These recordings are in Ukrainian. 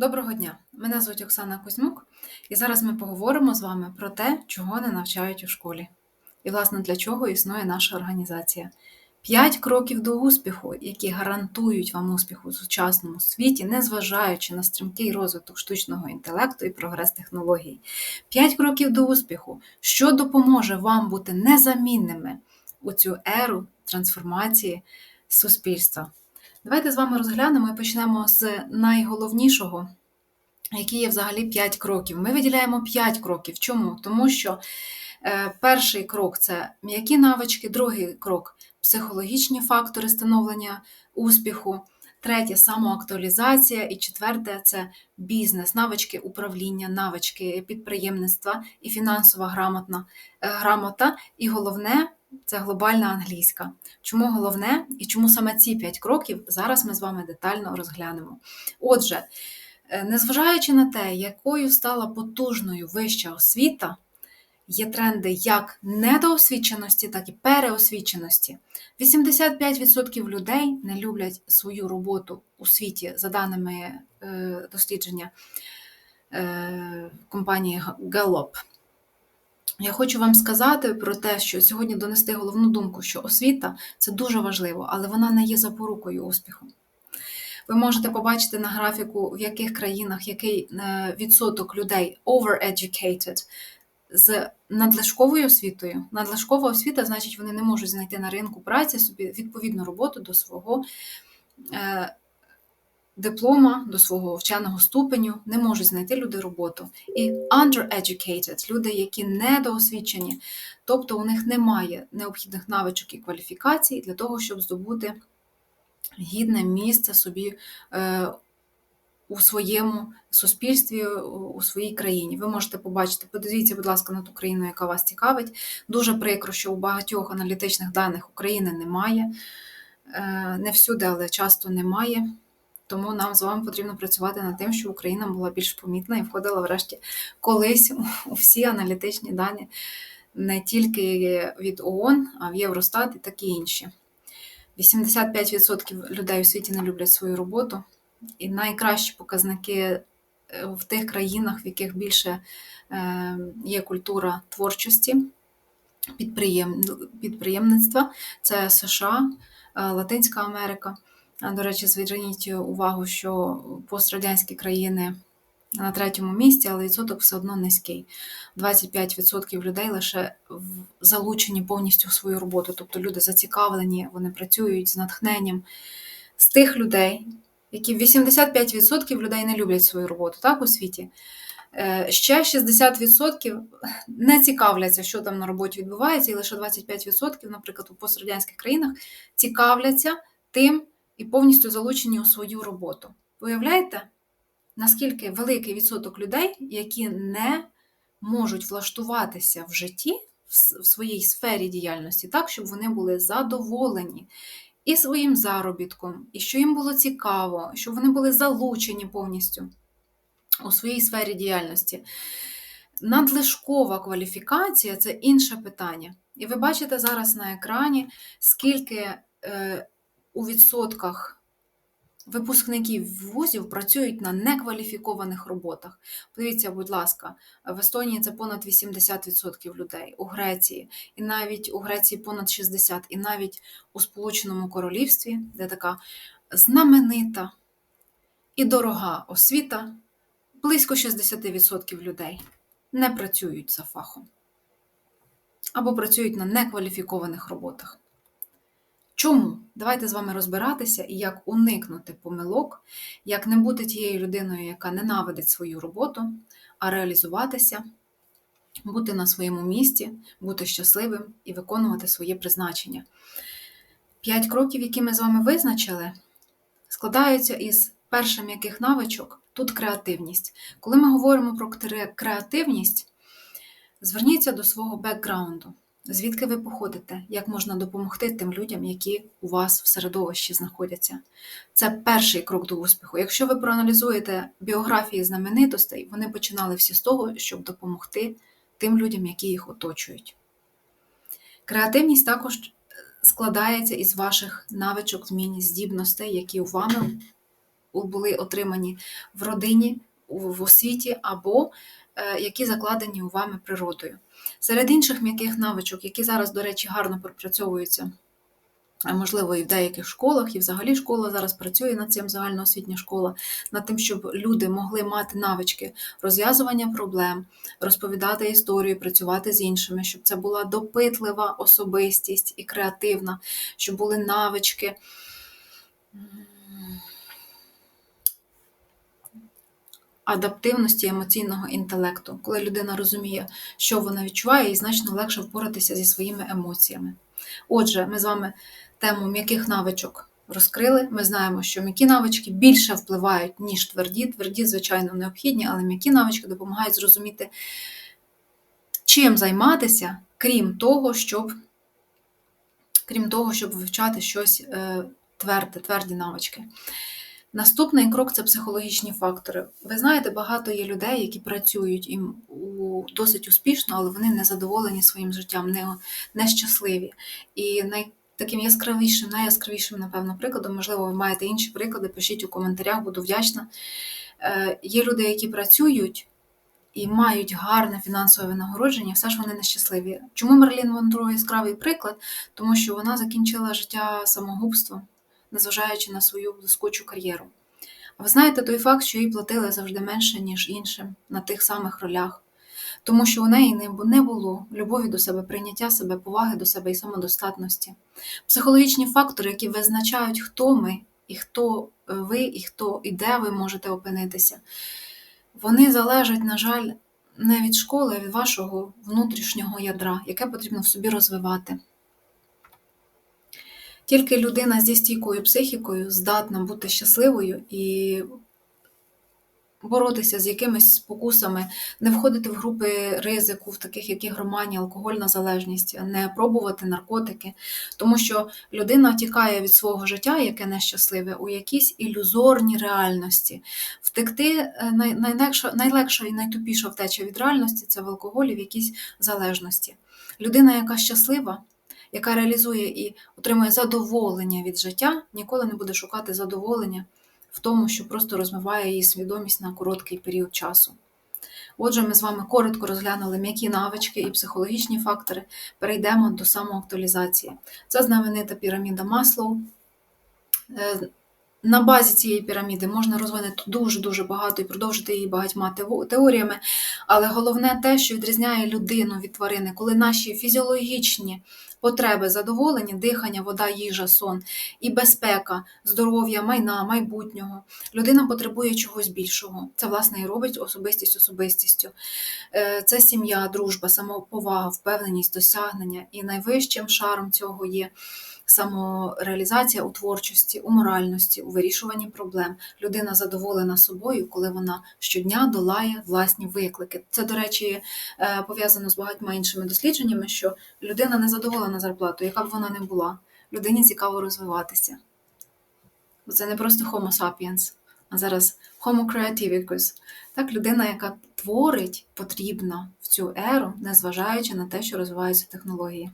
Доброго дня! Мене звуть Оксана Кузьмук, і зараз ми поговоримо з вами про те, чого не навчають у школі. І, власне, для чого існує наша організація. П'ять кроків до успіху, які гарантують вам успіх у сучасному світі, незважаючи на стрімкий розвиток штучного інтелекту і прогрес технологій. П'ять кроків до успіху, що допоможе вам бути незамінними у цю еру трансформації суспільства. Давайте з вами розглянемо і почнемо з найголовнішого, які є взагалі 5 кроків. Ми виділяємо 5 кроків. Чому? Тому що е, перший крок це м'які навички, другий крок психологічні фактори становлення успіху, третє самоактуалізація, і четверте це бізнес, навички управління, навички підприємництва і фінансова грамотна, е, грамота. І головне це глобальна англійська. Чому головне і чому саме ці 5 кроків зараз ми з вами детально розглянемо. Отже, е, незважаючи на те, якою стала потужною вища освіта, є тренди як недоосвіченості, так і переосвіченості. 85% людей не люблять свою роботу у світі, за даними е, дослідження е, компанії Gallup. Я хочу вам сказати про те, що сьогодні донести головну думку, що освіта це дуже важливо, але вона не є запорукою успіху. Ви можете побачити на графіку, в яких країнах який е, відсоток людей overeducated з надлишковою освітою. Надлишкова освіта, значить, вони не можуть знайти на ринку праці собі відповідну роботу до свого е, диплома, до свого вченого ступеню, не можуть знайти люди роботу. І undereducated – люди, які недоосвідчені, тобто у них немає необхідних навичок і кваліфікацій для того, щоб здобути гідне місце собі. Е, у своєму суспільстві, у своїй країні. Ви можете побачити, подивіться, будь ласка, на ту країну, яка вас цікавить. Дуже прикро, що у багатьох аналітичних даних України немає. Е, не всюди, але часто немає. Тому нам з вами потрібно працювати над тим, щоб Україна була більш помітна і входила врешті колись у всі аналітичні дані, не тільки від ООН, а в Євростат і такі інші. 85% людей у світі не люблять свою роботу, і найкращі показники е, в тих країнах, в яких більше е, є культура творчості, підприємництва, це США, е, Латинська Америка. До речі, зверніть увагу, що пострадянські країни на третьому місці, але відсоток все одно низький. 25% людей лише залучені повністю в свою роботу. Тобто люди зацікавлені, вони працюють з натхненням. З тих людей, які 85% людей не люблять свою роботу так, у світі. Е, ще 60% не цікавляться, що там на роботі відбувається, і лише 25%, наприклад, у пострадянських країнах цікавляться тим, і повністю залучені у свою роботу. Уявляєте, наскільки великий відсоток людей, які не можуть влаштуватися в житті, в своїй сфері діяльності, так, щоб вони були задоволені і своїм заробітком, і що їм було цікаво, щоб вони були залучені повністю у своїй сфері діяльності. Надлишкова кваліфікація це інше питання. І ви бачите зараз на екрані, скільки е, у відсотках випускників вузів працюють на некваліфікованих роботах. Подивіться, будь ласка, в Естонії це понад 80% людей, у Греції, і навіть у Греції понад 60%, і навіть у Сполученому Королівстві, де така знаменита і дорога освіта, близько 60% людей не працюють за фахом або працюють на некваліфікованих роботах. Чому? Давайте з вами розбиратися і як уникнути помилок, як не бути тією людиною, яка ненавидить свою роботу, а реалізуватися, бути на своєму місці, бути щасливим і виконувати своє призначення. П'ять кроків, які ми з вами визначили, складаються із першим яких навичок тут креативність. Коли ми говоримо про креативність, зверніться до свого бекграунду. Звідки ви походите? Як можна допомогти тим людям, які у вас в середовищі знаходяться? Це перший крок до успіху. Якщо ви проаналізуєте біографії знаменитостей, вони починали всі з того, щоб допомогти тим людям, які їх оточують. Креативність також складається із ваших навичок, змін, здібностей, які у вами були отримані в родині, в освіті або е, які закладені у вами природою. Серед інших м'яких навичок, які зараз, до речі, гарно пропрацьовуються, можливо, і в деяких школах, і взагалі школа зараз працює над цим загальноосвітня школа, над тим, щоб люди могли мати навички розв'язування проблем, розповідати історію, працювати з іншими, щоб це була допитлива особистість і креативна, щоб були навички. Адаптивності емоційного інтелекту, коли людина розуміє, що вона відчуває, і значно легше впоратися зі своїми емоціями. Отже, ми з вами тему м'яких навичок розкрили. Ми знаємо, що м'які навички більше впливають, ніж тверді. Тверді, звичайно, необхідні, але м'які навички допомагають зрозуміти, чим займатися, крім того, щоб, крім того, щоб вивчати щось е, тверде, тверді навички. Наступний крок це психологічні фактори. Ви знаєте, багато є людей, які працюють у- досить успішно, але вони не задоволені своїм життям, не, нещасливі. І най, таким яскравішим, найяскравішим, напевно, прикладом, можливо, ви маєте інші приклади, пишіть у коментарях, буду вдячна. Е, є люди, які працюють і мають гарне фінансове винагородження, все ж вони нещасливі. Чому Мерлін Монро яскравий приклад? Тому що вона закінчила життя самогубством, незважаючи на свою блискучу кар'єру. А ви знаєте той факт, що їй платили завжди менше, ніж іншим на тих самих ролях, тому що у неї не було любові до себе, прийняття себе, поваги до себе і самодостатності. Психологічні фактори, які визначають, хто ми, і хто е, ви, і хто і де ви можете опинитися, вони залежать, на жаль, не від школи, а від вашого внутрішнього ядра, яке потрібно в собі розвивати. Тільки людина зі стійкою психікою здатна бути щасливою і боротися з якимись спокусами, не входити в групи ризику, в таких як ігроманія, алкогольна залежність, не пробувати наркотики, тому що людина втікає від свого життя, яке нещасливе, у якісь ілюзорні реальності. Втекти е, найлегша, найлегша і найтупіша втеча від реальності це в алкоголі, в якійсь залежності. Людина, яка щаслива, яка реалізує і отримує задоволення від життя, ніколи не буде шукати задоволення в тому, що просто розмиває її свідомість на короткий період часу. Отже, ми з вами коротко розглянули м'які навички і психологічні фактори. Перейдемо до самоактуалізації. Це знаменита піраміда Маслоу. На базі цієї піраміди можна розвинути дуже-дуже багато і продовжити її багатьма теоріями, але головне те, що відрізняє людину від тварини, коли наші фізіологічні потреби задоволені, дихання, вода, їжа, сон і безпека, здоров'я, майна, майбутнього, людина потребує чогось більшого. Це, власне, і робить особистість особистістю. Е, Це сім'я, дружба, самоповага, впевненість, досягнення. І найвищим шаром цього є самореалізація у творчості, у моральності, у вирішуванні проблем. Людина задоволена собою, коли вона щодня долає власні виклики. Це, до речі, е, пов'язано з багатьма іншими дослідженнями, що людина не задоволена зарплатою, яка б вона не була. Людині цікаво розвиватися. Бо Це не просто Homo sapiens, а зараз Homo creativicus. Так, людина, яка творить, потрібна в цю еру, незважаючи на те, що розвиваються технології.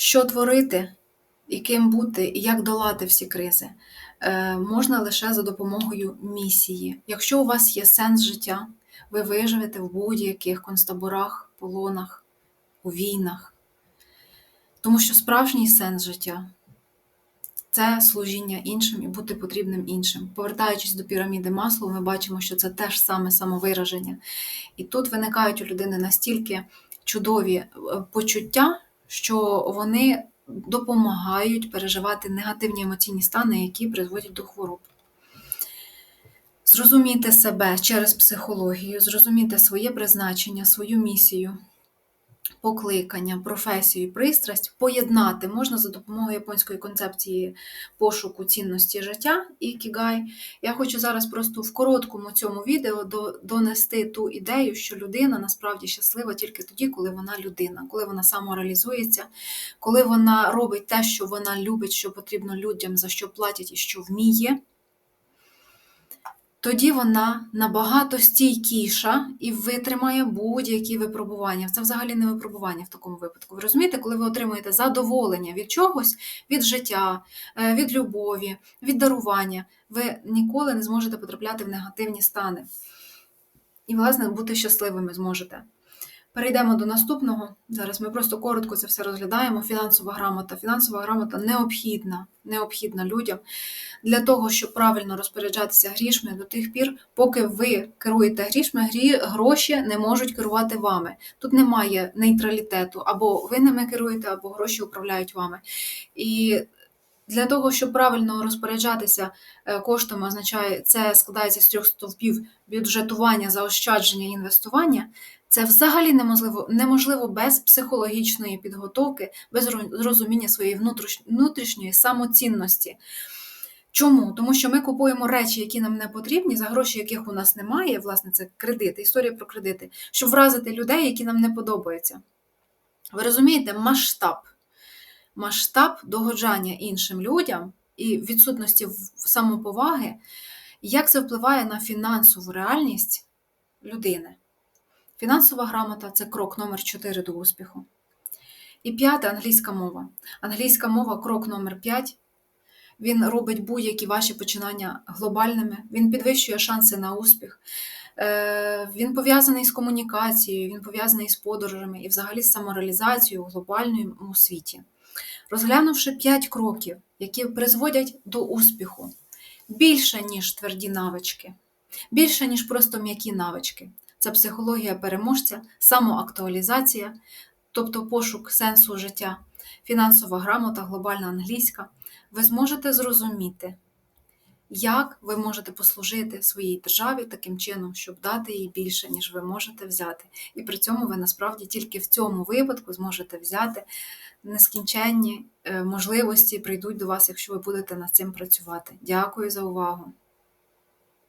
Що творити, і ким бути, і як долати всі кризи, е, можна лише за допомогою місії. Якщо у вас є сенс життя, ви виживете в будь-яких концтаборах, полонах, у війнах. Тому що справжній сенс життя це служіння іншим і бути потрібним іншим. Повертаючись до піраміди Маслоу, ми бачимо, що це теж саме самовираження. І тут виникають у людини настільки чудові е, почуття, що вони допомагають переживати негативні емоційні стани, які призводять до хвороб. Зрозуміти себе через психологію, зрозуміти своє призначення, свою місію, покликання, професію, пристрасть поєднати можна за допомогою японської концепції пошуку цінності життя ікігай. Я хочу зараз просто в короткому цьому відео до- донести ту ідею, що людина насправді щаслива тільки тоді, коли вона людина, коли вона самореалізується, коли вона робить те, що вона любить, що потрібно людям, за що платять і що вміє. Тоді вона набагато стійкіша і витримає будь-які випробування. Це взагалі не випробування в такому випадку. Ви розумієте, коли ви отримуєте задоволення від чогось, від життя, е, від любові, від дарування, ви ніколи не зможете потрапляти в негативні стани. І, власне, бути щасливими зможете. Перейдемо до наступного. Зараз ми просто коротко це все розглядаємо. Фінансова грамота. Фінансова грамота необхідна, необхідна людям для того, щоб правильно розпоряджатися грішми до тих пір, поки ви керуєте грішми, грі, гроші не можуть керувати вами. Тут немає нейтралітету, або ви ними керуєте, або гроші управляють вами. І для того, щоб правильно розпоряджатися е, коштами, означає, це складається з трьох стовпів бюджетування, заощадження і інвестування. Це взагалі неможливо, неможливо без психологічної підготовки, без ро- розуміння своєї внутрішньої самоцінності. Чому? Тому що ми купуємо речі, які нам не потрібні, за гроші, яких у нас немає, власне, це кредити, історія про кредити, щоб вразити людей, які нам не подобаються. Ви розумієте, масштаб, масштаб догоджання іншим людям і відсутності самоповаги, як це впливає на фінансову реальність людини. Фінансова грамота це крок номер 4 до успіху. І п'яте англійська мова. Англійська мова крок номер 5. Він робить будь-які ваші починання глобальними, він підвищує шанси на успіх. Е, Він пов'язаний з комунікацією, він пов'язаний з подорожами і взагалі з самореалізацією у глобальному світі. Розглянувши 5 кроків, які призводять до успіху, більше, ніж тверді навички, більше, ніж просто м'які навички. Це психологія переможця, самоактуалізація, тобто пошук сенсу життя, фінансова грамота, глобальна англійська, ви зможете зрозуміти, як ви можете послужити своїй державі таким чином, щоб дати їй більше, ніж ви можете взяти. І при цьому ви насправді тільки в цьому випадку зможете взяти нескінченні е, можливості прийдуть до вас, якщо ви будете над цим працювати. Дякую за увагу!